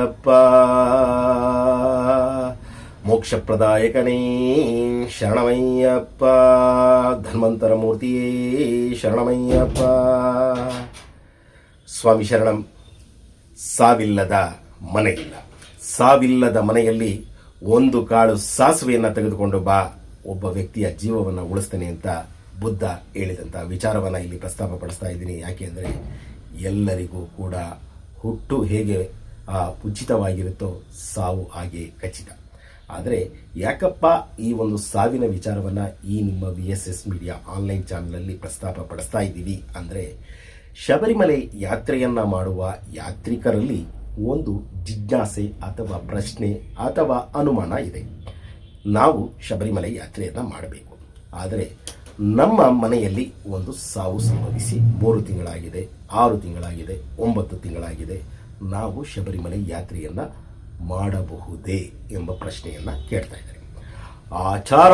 ಶರಣಮಯ್ಯಪ್ಪ ಮೋಕ್ಷಪ್ರದಾಯಕನೇ ಶರಣಮಯ್ಯಪ್ಪ. ಧನ್ವಂತರ ಮೂರ್ತಿಯೇ ಶರಣಮಯ್ಯಪ್ಪ. ಸ್ವಾಮಿ ಶರಣಂ, ಸಾವಿಲ್ಲದ ಮನೆಯಿಲ್ಲ. ಸಾವಿಲ್ಲದ ಮನೆಯಲ್ಲಿ ಒಂದು ಕಾಳು ಸಾಸುವೆಯನ್ನು ತೆಗೆದುಕೊಂಡು ಬಾ, ಒಬ್ಬ ವ್ಯಕ್ತಿಯ ಜೀವವನ್ನು ಉಳಿಸ್ತೇನೆ ಅಂತ ಬುದ್ಧ ಹೇಳಿದಂಥ ವಿಚಾರವನ್ನು ಇಲ್ಲಿ ಪ್ರಸ್ತಾಪ ಪಡಿಸ್ತಾ ಇದ್ದೀನಿ. ಯಾಕೆ ಅಂದರೆ ಎಲ್ಲರಿಗೂ ಕೂಡ ಹುಟ್ಟು ಹೇಗೆ ಆ, ಉಚಿತವಾಗಿರುತ್ತೋ ಸಾವು ಹಾಗೆ ಖಚಿತ. ಆದರೆ ಯಾಕಪ್ಪ ಈ ಒಂದು ಸಾವಿನ ವಿಚಾರವನ್ನು ಈ ನಿಮ್ಮ V S S media online ಚಾನಲಲ್ಲಿ ಪ್ರಸ್ತಾಪ ಪಡಿಸ್ತಾ ಇದ್ದೀವಿ ಅಂದರೆ ಶಬರಿಮಲೆ ಯಾತ್ರೆಯನ್ನ ಮಾಡುವ ಯಾತ್ರಿಕರಲ್ಲಿ ಒಂದು ಜಿಜ್ಞಾಸೆ ಅಥವಾ ಪ್ರಶ್ನೆ ಅಥವಾ ಅನುಮಾನ ಇದೆ. ನಾವು ಶಬರಿಮಲೆ ಯಾತ್ರೆಯನ್ನು ಮಾಡಬೇಕು. ಆದರೆ ನಮ್ಮ ಮನೆಯಲ್ಲಿ ಒಂದು ಸಾವು ಸಂಭವಿಸಿ ಮೂರು ತಿಂಗಳಾಗಿದೆ ಆರು ತಿಂಗಳಾಗಿದೆ ಒಂಬತ್ತು ತಿಂಗಳಾಗಿದೆ ನಾವು ಶಬರಿಮಲೆ ಯಾತ್ರೆಯನ್ನು ಮಾಡಬಹುದೇ ಎಂಬ ಪ್ರಶ್ನೆಯನ್ನು ಕೇಳ್ತಾ ಇದ್ದಾರೆ. ಆಚಾರ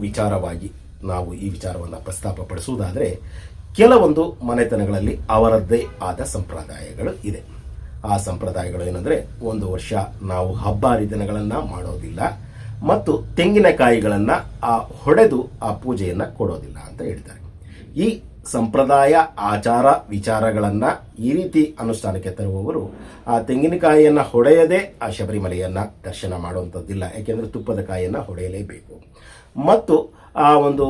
ವಿಚಾರವಾಗಿ ನಾವು ಈ ವಿಚಾರವನ್ನು ಪ್ರಸ್ತಾಪ ಪಡಿಸುವುದಾದರೆ ಕೆಲವೊಂದು ಮನೆತನಗಳಲ್ಲಿ ಅವರದ್ದೇ ಆದ ಸಂಪ್ರದಾಯಗಳು ಇದೆ. ಆ ಸಂಪ್ರದಾಯಗಳು ಏನಂದರೆ, ಒಂದು ವರ್ಷ ನಾವು ಹಬ್ಬ ಹರಿದಿನಗಳನ್ನು ಮಾಡೋದಿಲ್ಲ ಮತ್ತು ತೆಂಗಿನಕಾಯಿಗಳನ್ನು ಆ ಹೊಡೆದು ಆ ಪೂಜೆಯನ್ನು ಕೊಡೋದಿಲ್ಲ ಅಂತ ಹೇಳ್ತಾರೆ ಈ ಸಂಪ್ರದಾಯ, ಆಚಾರ, ವಿಚಾರಗಳನ್ನು ಈ ರೀತಿ ಅನುಷ್ಠಾನಕ್ಕೆ ತರುವವರು, ಆ ತೆಂಗಿನಕಾಯಿಯನ್ನು ಹೊಡೆಯದೆ ಆ ಶಬರಿಮಲೆಯನ್ನು ದರ್ಶನ ಮಾಡುವಂಥದ್ದಿಲ್ಲ. ಯಾಕೆಂದರೆ ತುಪ್ಪದ ಕಾಯಿಯನ್ನು ಹೊಡೆಯಲೇಬೇಕು. ಮತ್ತು ಆ ಒಂದು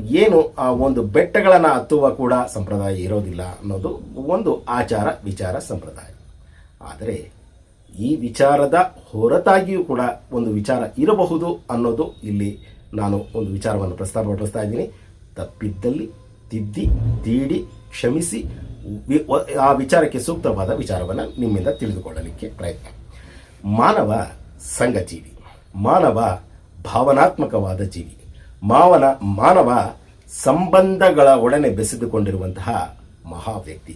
ಏನು ಆ ಒಂದು ಬೆಟ್ಟಗಳನ್ನು ಹತ್ತುವ ಕೂಡ ಸಂಪ್ರದಾಯ ಇರೋದಿಲ್ಲ ಅನ್ನೋದು ಒಂದು ಆಚಾರ, ವಿಚಾರ ಸಂಪ್ರದಾಯ. ಆದರೆ ಈ ವಿಚಾರದ ಹೊರತಾಗಿಯೂ ಕೂಡ ಒಂದು ವಿಚಾರ ಇರಬಹುದು ಅನ್ನೋದು ಇಲ್ಲಿ ನಾನು ಒಂದು ವಿಚಾರವನ್ನು ಪ್ರಸ್ತಾಪಪಡಿಸ್ತಾ ಇದ್ದೀನಿ. ತಪ್ಪಿದ್ದಲ್ಲಿ ತಿದ್ದಿ, ತೀಡಿ, ಕ್ಷಮಿಸಿ ಆ ವಿಚಾರಕ್ಕೆ ಸೂಕ್ತವಾದ ವಿಚಾರವನ್ನು ನಿಮ್ಮಿಂದ ತಿಳಿದುಕೊಳ್ಳಲಿಕ್ಕೆ ಪ್ರಯತ್ನ. ಮಾನವ ಸಂಘಜೀವಿ ಮಾನವ ಭಾವನಾತ್ಮಕವಾದ ಜೀವಿ. ಮಾವನ, ಮಾನವ ಸಂಬಂಧಗಳ ಒಡನೆ ಬೆಸೆದುಕೊಂಡಿರುವಂತಹ ಮಹಾ ವ್ಯಕ್ತಿ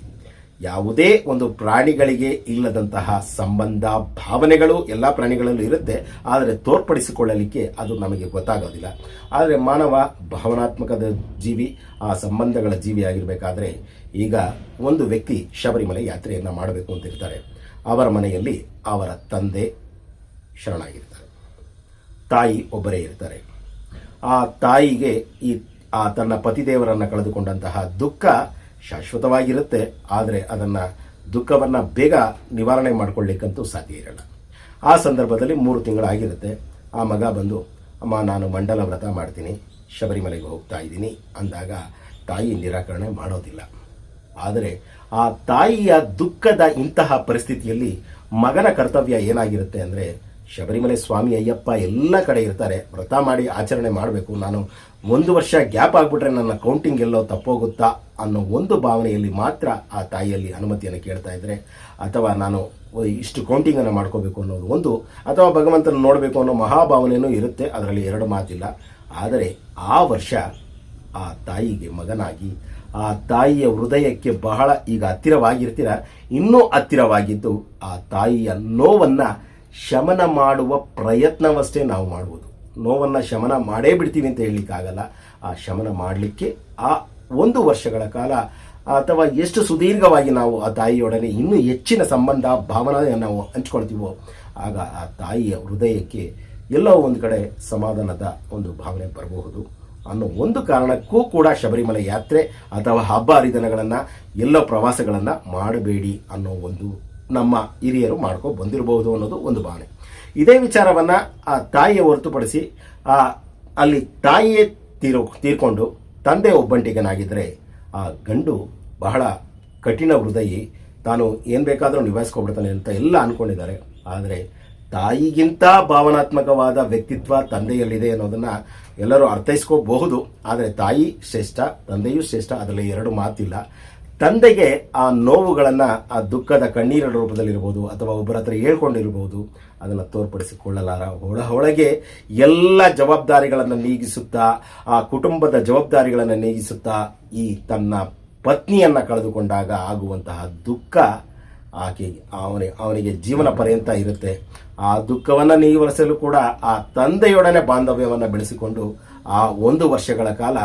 ಯಾವುದೇ ಒಂದು ಪ್ರಾಣಿಗಳಿಗೆ ಇಲ್ಲದಂತಹ ಸಂಬಂಧ, ಭಾವನೆಗಳು ಎಲ್ಲ ಪ್ರಾಣಿಗಳಲ್ಲೂ ಇರುತ್ತೆ. ಆದರೆ ತೋರ್ಪಡಿಸಿಕೊಳ್ಳಲಿಕ್ಕೆ ಅದು ನಮಗೆ ಗೊತ್ತಾಗೋದಿಲ್ಲ. ಆದರೆ ಮಾನವ ಭಾವನಾತ್ಮಕದ ಜೀವಿ, ಆ ಸಂಬಂಧಗಳ ಜೀವಿ ಆಗಿರಬೇಕಾದ್ರೆ ಈಗ ಒಂದು ವ್ಯಕ್ತಿ ಶಬರಿಮಲೆ ಯಾತ್ರೆಯನ್ನು ಮಾಡಬೇಕು ಅಂತಿರ್ತಾರೆ ಅವರ ಮನೆಯಲ್ಲಿ ಅವರ ತಂದೆ ಶರಣಾಗಿರ್ತಾರೆ. ತಾಯಿ ಒಬ್ಬರೇ ಇರ್ತಾರೆ. ಆ ತಾಯಿಗೆ ಈ, ಆ ತನ್ನ ಪತಿದೇವರನ್ನು ಕಳೆದುಕೊಂಡಂತಹ ದುಃಖ ಶಾಶ್ವತವಾಗಿರುತ್ತೆ. ಆದರೆ ಅದನ್ನು ದುಃಖವನ್ನು ಬೇಗ ನಿವಾರಣೆ ಮಾಡಿಕೊಳ್ಳಿಕ್ಕಂತೂ ಸಾಧ್ಯ ಇರಲ್ಲ. ಆ ಸಂದರ್ಭದಲ್ಲಿ ಮೂರು ತಿಂಗಳಾಗಿರುತ್ತೆ ಆ ಮಗ ಬಂದು, ಅಮ್ಮ, ನಾನು ಮಂಡಲ ವ್ರತ ಮಾಡ್ತೀನಿ. ಶಬರಿಮಲೆಗೆ ಹೋಗ್ತಾ ಇದ್ದೀನಿ. ಅಂದಾಗ ತಾಯಿ ನಿರಾಕರಣೆ ಮಾಡೋದಿಲ್ಲ. ಆದರೆ ಆ ತಾಯಿಯ ದುಃಖದ ಇಂತಹ ಪರಿಸ್ಥಿತಿಯಲ್ಲಿ ಮಗನ ಕರ್ತವ್ಯ ಏನಾಗಿರುತ್ತೆ ಅಂದರೆ ಶಬರಿಮಲೆ ಸ್ವಾಮಿ ಅಯ್ಯಪ್ಪ ಎಲ್ಲ ಕಡೆ ಇರ್ತಾರೆ. ವ್ರತ ಮಾಡಿ ಆಚರಣೆ ಮಾಡಬೇಕು. ನಾನು ಒಂದು ವರ್ಷ ಗ್ಯಾಪ್ ಆಗಿಬಿಟ್ರೆ ನನ್ನ ಕೌಂಟಿಂಗ್ ಎಲ್ಲೋ ತಪ್ಪೋಗುತ್ತಾ ಅನ್ನೋ ಒಂದು ಭಾವನೆಯಲ್ಲಿ ಮಾತ್ರ ಆ ತಾಯಿಯಲ್ಲಿ ಅನುಮತಿಯನ್ನು ಕೇಳ್ತಾ ಇದ್ದರೆ ಅಥವಾ ನಾನು ಇಷ್ಟು ಕೌಂಟಿಂಗನ್ನು ಮಾಡ್ಕೋಬೇಕು ಅನ್ನೋದು ಒಂದು, ಅಥವಾ ಭಗವಂತನ ನೋಡಬೇಕು ಅನ್ನೋ ಮಹಾಭಾವನೆಯೂ ಇರುತ್ತೆ. ಅದರಲ್ಲಿ ಎರಡು ಮಾತಿಲ್ಲ. ಆದರೆ ಆ ವರ್ಷ ಆ ತಾಯಿಗೆ ಮಗನಾಗಿ, ಆ ತಾಯಿಯ ಹೃದಯಕ್ಕೆ ಬಹಳ ಈಗ ಹತ್ತಿರವಾಗಿರ್ತೀರ, ಇನ್ನೂ ಹತ್ತಿರವಾಗಿದ್ದು ಆ ತಾಯಿಯ ನೋವನ್ನು ಶಮನ ಮಾಡುವ ಪ್ರಯತ್ನವಷ್ಟೇ ನಾವು ಮಾಡುವುದು ನೋವನ್ನು ಶಮನ ಮಾಡೇ ಬಿಡ್ತೀವಿ ಅಂತ ಹೇಳಲಿಕ್ಕಾಗಲ್ಲ. ಆ ಶಮನ ಮಾಡಲಿಕ್ಕೆ ಆ ಒಂದು ವರ್ಷಗಳ ಕಾಲ ಅಥವಾ ಎಷ್ಟು ಸುದೀರ್ಘವಾಗಿ ನಾವು ಆ ತಾಯಿಯೊಡನೆ ಇನ್ನೂ ಹೆಚ್ಚಿನ ಸಂಬಂಧ, ಭಾವನೆಯನ್ನು ನಾವು ಹಂಚ್ಕೊಳ್ತೀವೋ, ಆಗ ಆ ತಾಯಿಯ ಹೃದಯಕ್ಕೆ ಎಲ್ಲೋ ಒಂದು ಕಡೆ ಸಮಾಧಾನದ ಒಂದು ಭಾವನೆ ಬರಬಹುದು. ಅನ್ನೋ ಒಂದು ಕಾರಣಕ್ಕೂ ಕೂಡ ಶಬರಿಮಲೆ ಯಾತ್ರೆ ಅಥವಾ ಹಬ್ಬ ಹರಿದಿನಗಳನ್ನು, ಎಲ್ಲೋ ಪ್ರವಾಸಗಳನ್ನು ಮಾಡಬೇಡಿ ಅನ್ನೋ ಒಂದು ನಮ್ಮ ಹಿರಿಯರು ಮಾಡ್ಕೊ ಬಂದಿರಬಹುದು ಅನ್ನೋದು ಒಂದು ಭಾವನೆ. ಇದೇ ವಿಚಾರವನ್ನು ಆ ತಾಯಿಯ ಹೊರತುಪಡಿಸಿ, ಆ, ಅಲ್ಲಿ ತಾಯಿಯೇ ತೀರೋ, ತೀರ್ಕೊಂಡು ತಂದೆ ಒಬ್ಬಂಟಿಗನಾಗಿದ್ದರೆ ಆ ಗಂಡು ಬಹಳ ಕಠಿಣ ಹೃದಯಿ, ತಾನು ಏನು ಬೇಕಾದರೂ ನಿಭಾಯಿಸ್ಕೊಬಿಡ್ತಾನೆ ಅಂತ ಎಲ್ಲ ಅಂದ್ಕೊಂಡಿದ್ದಾರೆ ಆದರೆ ತಾಯಿಗಿಂತ ಭಾವನಾತ್ಮಕವಾದ ವ್ಯಕ್ತಿತ್ವ ತಂದೆಯಲ್ಲಿದೆ ಅನ್ನೋದನ್ನು ಎಲ್ಲರೂ ಅರ್ಥೈಸ್ಕೋಬಹುದು. ಆದರೆ ತಾಯಿ ಶ್ರೇಷ್ಠ, ತಂದೆಯೂ ಶ್ರೇಷ್ಠ, ಅದರಲ್ಲಿ ಎರಡು ಮಾತಿಲ್ಲ. ತಂದೆಗೆ ಆ ನೋವುಗಳನ್ನು, ಆ ದುಃಖದ ಕಣ್ಣೀರ ರೂಪದಲ್ಲಿರ್ಬೋದು ಅಥವಾ ಒಬ್ಬರ ಹತ್ರ ಹೇಳ್ಕೊಂಡಿರ್ಬೋದು, ಅದನ್ನು ತೋರ್ಪಡಿಸಿಕೊಳ್ಳಲಾರ ಒಳ ಒಳಗೆ ಎಲ್ಲ ಜವಾಬ್ದಾರಿಗಳನ್ನು ನೀಗಿಸುತ್ತಾ, ಆ ಕುಟುಂಬದ ಜವಾಬ್ದಾರಿಗಳನ್ನು ನೀಗಿಸುತ್ತಾ ಈ ತನ್ನ ಪತ್ನಿಯನ್ನು ಕಳೆದುಕೊಂಡಾಗ ಆಗುವಂತಹ ದುಃಖ ಆಕೆ ಅವನಿಗೆ ಅವನಿಗೆ ಜೀವನ ಪರ್ಯಂತ ಇರುತ್ತೆ. ಆ ದುಃಖವನ್ನು ನೀವರಿಸಲು ಕೂಡ ಆ ತಂದೆಯೊಡನೆ ಬಾಂಧವ್ಯವನ್ನು ಬೆಳೆಸಿಕೊಂಡು ಆ ಒಂದು ವರ್ಷಗಳ ಕಾಲ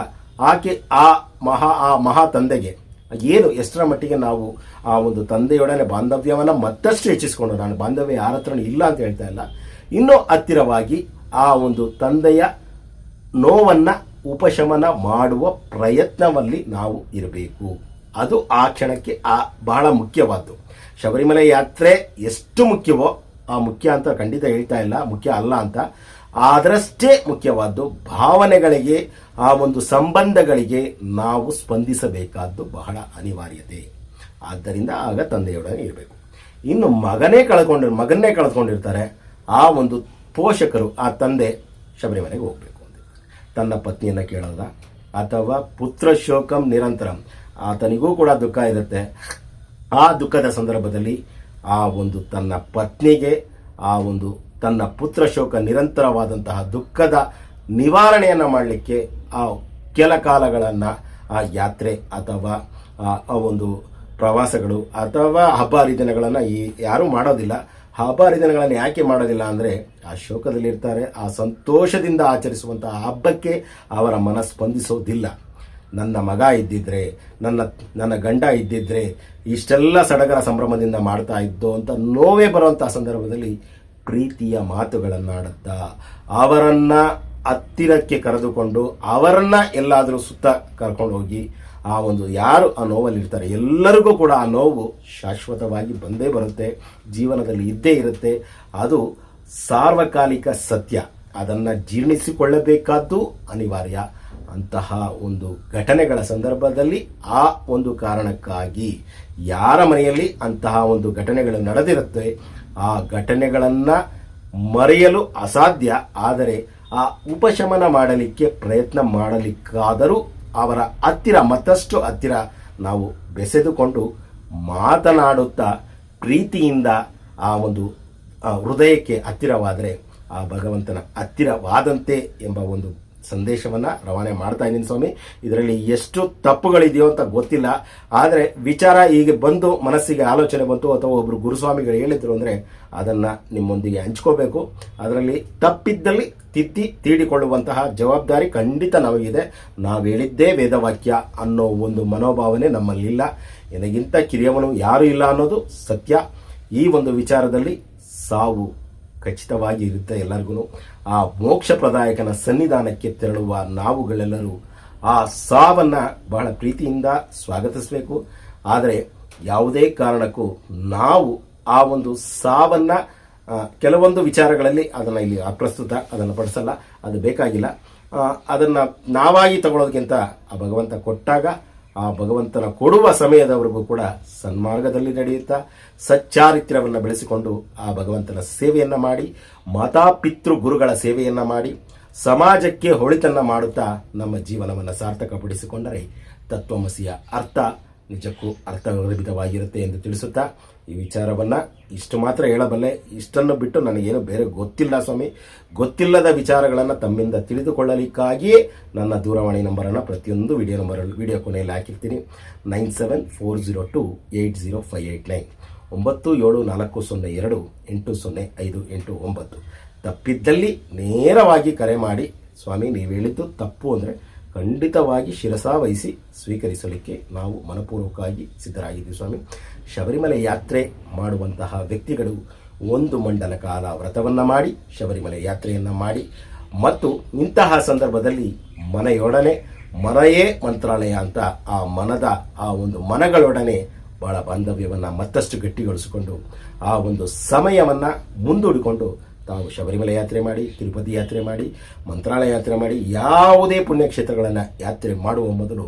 ಆಕೆ ಆ ಮಹಾ ಆ ಮಹಾ ತಂದೆಗೆ ಏನು ಎಷ್ಟರ ಮಟ್ಟಿಗೆ ನಾವು ಆ ಒಂದು ತಂದೆಯೊಡನೆ ಬಾಂಧವ್ಯವನ್ನು ಮತ್ತಷ್ಟು ಹೆಚ್ಚಿಸಿಕೊಂಡು ನಾನು ಬಾಂಧವ್ಯ ಯಾರ ಹತ್ರನೂ ಇಲ್ಲ ಅಂತ ಹೇಳ್ತಾ ಇಲ್ಲ. ಇನ್ನೂ ಹತ್ತಿರವಾಗಿ ಆ ಒಂದು ತಂದೆಯ ನೋವನ್ನು, ಉಪಶಮನ ಮಾಡುವ ಪ್ರಯತ್ನದಲ್ಲಿ ನಾವು ಇರಬೇಕು. ಅದು ಆ ಕ್ಷಣಕ್ಕೆ ಆ ಬಹಳ ಮುಖ್ಯವಾದ್ದು. ಶಬರಿಮಲೆ ಯಾತ್ರೆ ಎಷ್ಟು ಮುಖ್ಯವೋ, ಆ ಮುಖ್ಯ ಅಂತ ಖಂಡಿತ ಹೇಳ್ತಾ ಇಲ್ಲ, ಮುಖ್ಯ ಅಲ್ಲ ಅಂತ. ಅದರಷ್ಟೇ ಮುಖ್ಯವಾದ್ದು ಭಾವನೆಗಳಿಗೆ, ಆ ಒಂದು ಸಂಬಂಧಗಳಿಗೆ ನಾವು ಸ್ಪಂದಿಸಬೇಕಾದ್ದು ಬಹಳ ಅನಿವಾರ್ಯತೆ. ಆದ್ದರಿಂದ ಆಗ ತಂದೆಯೊಡನೆ ಇರಬೇಕು. ಇನ್ನು ಮಗನೇ ಕಳ್ಕೊಂಡು, ಮಗನ್ನೇ ಕಳೆದುಕೊಂಡಿರ್ತಾರೆ ಆ ಒಂದು ಪೋಷಕರು, ಆ ತಂದೆ ಶಬರಿಮಲೆಗೆ ಹೋಗಬೇಕು ಅಂತ. ತನ್ನ ಪತ್ನಿಯನ್ನು ಕೇಳಲ್ಲ ಅಥವಾ ಪುತ್ರ ಶೋಕಂ ನಿರಂತರಂ. ಆತನಿಗೂ ಕೂಡ ದುಃಖ ಇರುತ್ತೆ. ಆ ದುಃಖದ ಸಂದರ್ಭದಲ್ಲಿ ಆ ಒಂದು ತನ್ನ ಪತ್ನಿಗೆ, ಆ ಒಂದು ತನ್ನ ಪುತ್ರ ಶೋಕ ನಿರಂತರವಾದಂತಹ ದುಃಖದ ನಿವಾರಣೆಯನ್ನು ಮಾಡಲಿಕ್ಕೆ ಆ ಕೆಲ ಕಾಲಗಳನ್ನು ಆ ಯಾತ್ರೆ ಅಥವಾ ಆ ಒಂದು ಪ್ರವಾಸಗಳು ಅಥವಾ ಹಬ್ಬ ಹರಿದಿನಗಳನ್ನು ಈ ಯಾರೂ ಮಾಡೋದಿಲ್ಲ. ಹಬ್ಬ ಹರಿದಿನಗಳನ್ನು ಯಾಕೆ ಮಾಡೋದಿಲ್ಲ ಅಂದರೆ ಆ ಶೋಕದಲ್ಲಿರ್ತಾರೆ, ಆ ಸಂತೋಷದಿಂದ ಆಚರಿಸುವಂತಹ ಹಬ್ಬಕ್ಕೆ ಅವರ ಮನ ಸ್ಪಂದಿಸೋದಿಲ್ಲ ನನ್ನ ಮಗ ಇದ್ದಿದ್ರೆ, ನನ್ನ ನನ್ನ ಗಂಡ ಇದ್ದಿದ್ರೆ ಇಷ್ಟೆಲ್ಲ ಸಡಗರ ಸಂಭ್ರಮದಿಂದ ಮಾಡ್ತಾ ಇದ್ದೋ ಅಂತ ನೋವೇ ಬರುವಂಥ ಸಂದರ್ಭದಲ್ಲಿ ಪ್ರೀತಿಯ ಮಾತುಗಳನ್ನಾಡುತ್ತಾ ಅವರನ್ನ ಹತ್ತಿರಕ್ಕೆ ಕರೆದುಕೊಂಡು ಅವರನ್ನ ಎಲ್ಲಾದರೂ ಸುತ್ತ ಕರ್ಕೊಂಡು ಹೋಗಿ ಆ ಒಂದು ಯಾರು ಆ ನೋವಲ್ಲಿರ್ತಾರೆ ಎಲ್ಲರಿಗೂ ಕೂಡ ಆ ನೋವು ಶಾಶ್ವತವಾಗಿ ಬಂದೇ ಬರುತ್ತೆ, ಜೀವನದಲ್ಲಿ ಇದ್ದೇ ಇರುತ್ತೆ. ಅದು ಸಾರ್ವಕಾಲಿಕ ಸತ್ಯ. ಅದನ್ನು ಜೀರ್ಣಿಸಿಕೊಳ್ಳಬೇಕಾದ್ದು ಅನಿವಾರ್ಯ. ಅಂತಹ ಒಂದು ಘಟನೆಗಳ ಸಂದರ್ಭದಲ್ಲಿ ಆ ಒಂದು ಕಾರಣಕ್ಕಾಗಿ ಯಾರ ಮನೆಯಲ್ಲಿ ಅಂತಹ ಒಂದು ಘಟನೆಗಳು ನಡೆದಿರುತ್ತೆ ಆ ಘಟನೆಗಳನ್ನು ಮರೆಯಲು ಅಸಾಧ್ಯ. ಆದರೆ ಆ ಉಪಶಮನ ಮಾಡಲಿಕ್ಕೆ ಪ್ರಯತ್ನ ಮಾಡಲಿಕ್ಕಾದರೂ ಅವರ ಹತ್ತಿರ, ಮತ್ತಷ್ಟು ಹತ್ತಿರ ನಾವು ಬೆಸೆದುಕೊಂಡು ಮಾತನಾಡುತ್ತಾ ಪ್ರೀತಿಯಿಂದ ಆ ಒಂದು ಹೃದಯಕ್ಕೆ ಹತ್ತಿರವಾದರೆ ಆ ಭಗವಂತನ ಹತ್ತಿರವಾದಂತೆ ಎಂಬ ಒಂದು ಸಂದೇಶವನ್ನು ರವಾನೆ ಮಾಡ್ತಾ ಇದ್ದೀನಿ ಸ್ವಾಮಿ. ಇದರಲ್ಲಿ ಎಷ್ಟು ತಪ್ಪುಗಳಿದೆಯೋ ಅಂತ ಗೊತ್ತಿಲ್ಲ. ಆದರೆ ವಿಚಾರ ಈಗ ಬಂದು ಮನಸ್ಸಿಗೆ ಆಲೋಚನೆ ಬಂತು ಅಥವಾ ಒಬ್ಬರು ಗುರುಸ್ವಾಮಿಗಳು ಹೇಳಿದ್ರು ಅಂದರೆ ಅದನ್ನು ನಿಮ್ಮೊಂದಿಗೆ ಹಂಚ್ಕೋಬೇಕು. ಅದರಲ್ಲಿ ತಪ್ಪಿದ್ದಲ್ಲಿ ತಿದ್ದಿ ತೀಡಿಕೊಳ್ಳುವಂತಹ ಜವಾಬ್ದಾರಿ ಖಂಡಿತ ನಮಗಿದೆ. ನಾವು ಹೇಳಿದ್ದೇ ವೇದವಾಕ್ಯ ಅನ್ನೋ ಒಂದು ಮನೋಭಾವನೆ ನಮ್ಮಲ್ಲಿಲ್ಲ. ನನಗಿಂತ ಕಿರಿಯವನು ಯಾರೂ ಇಲ್ಲ ಅನ್ನೋದು ಸತ್ಯ. ಈ ಒಂದು ವಿಚಾರದಲ್ಲಿ ಸಾವು ಖಚಿತವಾಗಿ ಇರುತ್ತೆ ಎಲ್ಲರಿಗೂ ಆ ಮೋಕ್ಷಪ್ರದಾಯಕನ ಸನ್ನಿಧಾನಕ್ಕೆ ತೆರಳುವ ನಾವುಗಳೆಲ್ಲರೂ ಆ ಸಾವನ್ನು ಬಹಳ ಪ್ರೀತಿಯಿಂದ ಸ್ವಾಗತಿಸಬೇಕು. ಆದರೆ ಯಾವುದೇ ಕಾರಣಕ್ಕೂ ನಾವು ಆ ಒಂದು ಸಾವನ್ನು ಕೆಲವೊಂದು ವಿಚಾರಗಳಲ್ಲಿ ಅದನ್ನು ಇಲ್ಲಿ ಅಪ್ರಸ್ತುತ ಅದನ್ನು ಪಡಿಸಲ್ಲ. ಅದು ಬೇಕಾಗಿಲ್ಲ. ಅದನ್ನು ನಾವಾಗಿ ತಗೊಳ್ಳೋದಕ್ಕಿಂತ ಆ ಭಗವಂತ ಕೊಟ್ಟಾಗ ಆ ಭಗವಂತನ ಕೊಡುವ ಸಮಯದವರೆಗೂ ಕೂಡ ಸನ್ಮಾರ್ಗದಲ್ಲಿ ನಡೆಯುತ್ತಾ ಸಚ್ಚಾರಿತ್ರ್ಯವನ್ನು ಬೆಳೆಸಿಕೊಂಡು ಆ ಭಗವಂತನ ಸೇವೆಯನ್ನು ಮಾಡಿ ಮಾತಾಪಿತೃ ಗುರುಗಳ ಸೇವೆಯನ್ನು ಮಾಡಿ, ಸಮಾಜಕ್ಕೆ ಹೊಳಿತನ್ನ ಮಾಡುತ್ತಾ ನಮ್ಮ ಜೀವನವನ್ನು ಸಾರ್ಥಕಪಡಿಸಿಕೊಂಡರೆ ತತ್ವಮಸಿಯ ಅರ್ಥ ನಿಜಕ್ಕೂ ಅರ್ಥಗರ್ಭಿತವಾಗಿರುತ್ತೆ ಎಂದು ತಿಳಿಸುತ್ತಾ ಈ ವಿಚಾರವನ್ನ ಇಷ್ಟು ಮಾತ್ರ ಹೇಳಬಲ್ಲೆ, ಇಷ್ಟನ್ನು ಬಿಟ್ಟು ನನಗೇನು ಬೇರೆ ಗೊತ್ತಿಲ್ಲ ಸ್ವಾಮಿ. ಗೊತ್ತಿಲ್ಲದ ವಿಚಾರಗಳನ್ನು ತಮ್ಮಿಂದ ತಿಳಿದುಕೊಳ್ಳಲಿಕ್ಕಾಗಿಯೇ ನನ್ನ ದೂರವಾಣಿ ನಂಬರನ್ನು ಪ್ರತಿಯೊಂದು ವಿಡಿಯೋ ನಂಬರಲ್ಲಿ, ವಿಡಿಯೋ ಕೊನೆಯಲ್ಲಿ ಹಾಕಿರ್ತೀನಿ. Nine seven four zero two eight zero five eight nine. ಒಂಬತ್ತು ಏಳು ನಾಲ್ಕು ಸೊನ್ನೆ ಎರಡು ಎಂಟು ಸೊನ್ನೆ ಐದು ಎಂಟು ಒಂಬತ್ತು. ತಪ್ಪಿದ್ದಲ್ಲಿ ನೇರವಾಗಿ ಕರೆ ಮಾಡಿ. ಸ್ವಾಮಿ, ನೀವು ಹೇಳಿದ್ದು ತಪ್ಪು ಅಂದರೆ ಖಂಡಿತವಾಗಿ ಶಿರಸಾವಹಿಸಿ ಸ್ವೀಕರಿಸಲಿಕ್ಕೆ ನಾವು ಮನಪೂರ್ವಕವಾಗಿ ಸಿದ್ಧರಾಗಿದ್ದೀವಿ ಸ್ವಾಮಿ. ಶಬರಿಮಲೆ ಯಾತ್ರೆ ಮಾಡುವಂತಹ ವ್ಯಕ್ತಿಗಳು ಒಂದು ಮಂಡಲ ಕಾಲ ವ್ರತವನ್ನು ಮಾಡಿ, ಶಬರಿಮಲೆ ಯಾತ್ರೆಯನ್ನು ಮಾಡಿ ಮತ್ತು ಇಂತಹ ಸಂದರ್ಭದಲ್ಲಿ ಮನೆಯೊಡನೆ ಮನೆಯೇ ಮಂತ್ರಾಲಯ ಅಂತ ಆ ಮನದ ಆ ಒಂದು ಮನಗಳೊಡನೆ ಬಹಳ ಬಾಂಧವ್ಯವನ್ನು ಮತ್ತಷ್ಟು ಗಟ್ಟಿಗೊಳಿಸಿಕೊಂಡು ಆ ಒಂದು ಸಮಯವನ್ನು ಮುಂದೂಡಿಕೊಂಡು ತಾವು ಶಬರಿಮಲೆ ಯಾತ್ರೆ ಮಾಡಿ, ತಿರುಪತಿ ಯಾತ್ರೆ ಮಾಡಿ, ಮಂತ್ರಾಲಯ ಯಾತ್ರೆ ಮಾಡಿ ಯಾವುದೇ ಪುಣ್ಯಕ್ಷೇತ್ರಗಳನ್ನು ಯಾತ್ರೆ ಮಾಡುವ ಮೊದಲು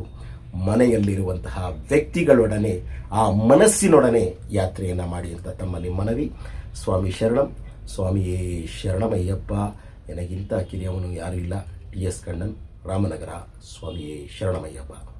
ಮನೆಯಲ್ಲಿರುವಂತಹ ವ್ಯಕ್ತಿಗಳೊಡನೆ, ಆ ಮನಸ್ಸಿನೊಡನೆ ಯಾತ್ರೆಯನ್ನು ಮಾಡಿ ಅಂತ ತಮ್ಮಲ್ಲಿ ಮನವಿ. ಸ್ವಾಮಿ ಶರಣಂ, ಸ್ವಾಮಿಯೇ ಶರಣಮಯ್ಯಪ್ಪ. ನನಗಿಂತ ಕಿರಿಯವನು ಯಾರೂ ಇಲ್ಲ. T S Kannan, Ramanagara. ಸ್ವಾಮಿಯೇ ಶರಣಮಯ್ಯಪ್ಪ.